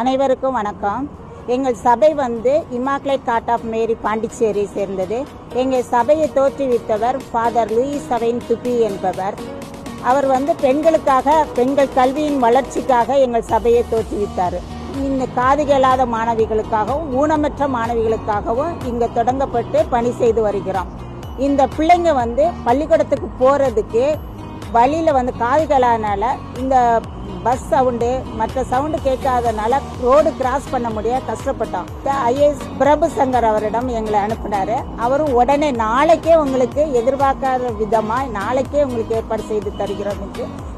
அனைவருக்கும் வணக்கம். எங்கள் சபை வந்து இமாக்லேட் காட் ஆஃப் மேரி பாண்டிச்சேரியை சேர்ந்தது. எங்கள் சபையை தோற்றுவித்தவர் ஃபாதர் லூயிஸ் சபையின் துப்பி என்பவர். அவர் வந்து பெண்களுக்காக பெண்கள் கல்வியின் வளர்ச்சிக்காக எங்கள் சபையை தோற்றுவித்தார். இந்த காது கேளாத மாணவிகளுக்காகவும் ஊனமற்ற மாணவிகளுக்காகவும் இங்கே தொடங்கப்பட்டு பணி செய்து வருகிறோம். இந்த பிள்ளைங்க வந்து பள்ளிக்கூடத்துக்கு போகிறதுக்கு வழியில் வந்து காது கேளாதனால இந்த பஸ் சவுண்டு மற்ற சவுண்டு கேட்காதனால ரோடு கிராஸ் பண்ண முடிய கஷ்டப்பட்டோம். ஐஏஎஸ் பிரபு சங்கர் அவரிடம் எங்களை அனுப்பினாரு. அவரும் உடனே நாளைக்கே உங்களுக்கு எதிர்பார்க்காத விதமா நாளைக்கே உங்களுக்கு ஏற்பாடு செய்து தருகிறோம்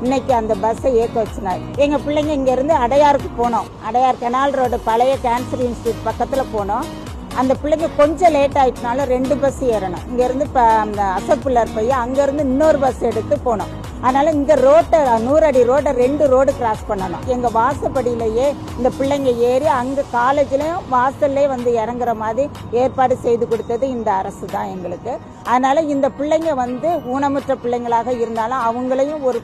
இன்னைக்கு அந்த பஸ்ஸை ஏற்க வச்சினார். எங்க பிள்ளைங்க இங்க இருந்து அடையாருக்கு போனோம். அடையார் கெனால் ரோடு பழைய கேன்சர் இன்ஸ்டியூட் பக்கத்துல போனோம். அந்த பிள்ளைங்க கொஞ்சம் லேட் ஆயிட்டனால ரெண்டு பஸ் ஏறணும். இங்க இருந்து இப்போ அந்த அசப்புள்ளார் போய் அங்க இருந்து இன்னொரு பஸ் எடுத்து போனோம். அதனால இந்த ரோட்டை நூறு அடி ரோட்டை ரெண்டு ரோடு கிராஸ் பண்ணணும். எங்க வாசப்படியிலேயே இந்த பிள்ளைங்க ஏறி அங்க காலேஜ்லயும் வாசல்லே வந்து இறங்குற மாதிரி ஏற்பாடு செய்து கொடுத்தது இந்த அரசு தான் எங்களுக்கு. அதனால இந்த பிள்ளைங்க வந்து ஊனமுற்ற பிள்ளைங்களாக இருந்தாலும் அவங்களையும் ஒரு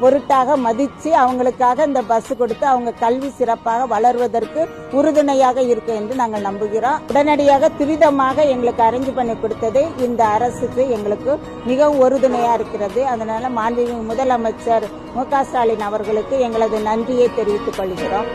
பொருட்டாக மதித்து அவங்களுக்காக இந்த பஸ் கொடுத்து அவங்க கல்வி சிறப்பாக வளர்வதற்கு உறுதுணையாக இருக்கும் என்று நாங்கள் நம்புகிறோம். உடனடியாக துரிதமாக எங்களுக்கு அரேஞ்ச் பண்ணி கொடுத்தது இந்த அரசுக்கு எங்களுக்கு மிகவும் உறுதுணையாக இருக்கிறது. அதனால மாண்புமிகு முதலமைச்சர் மு க ஸ்டாலின் அவர்களுக்கு எங்களது நன்றியை தெரிவித்துக் கொள்கிறோம்.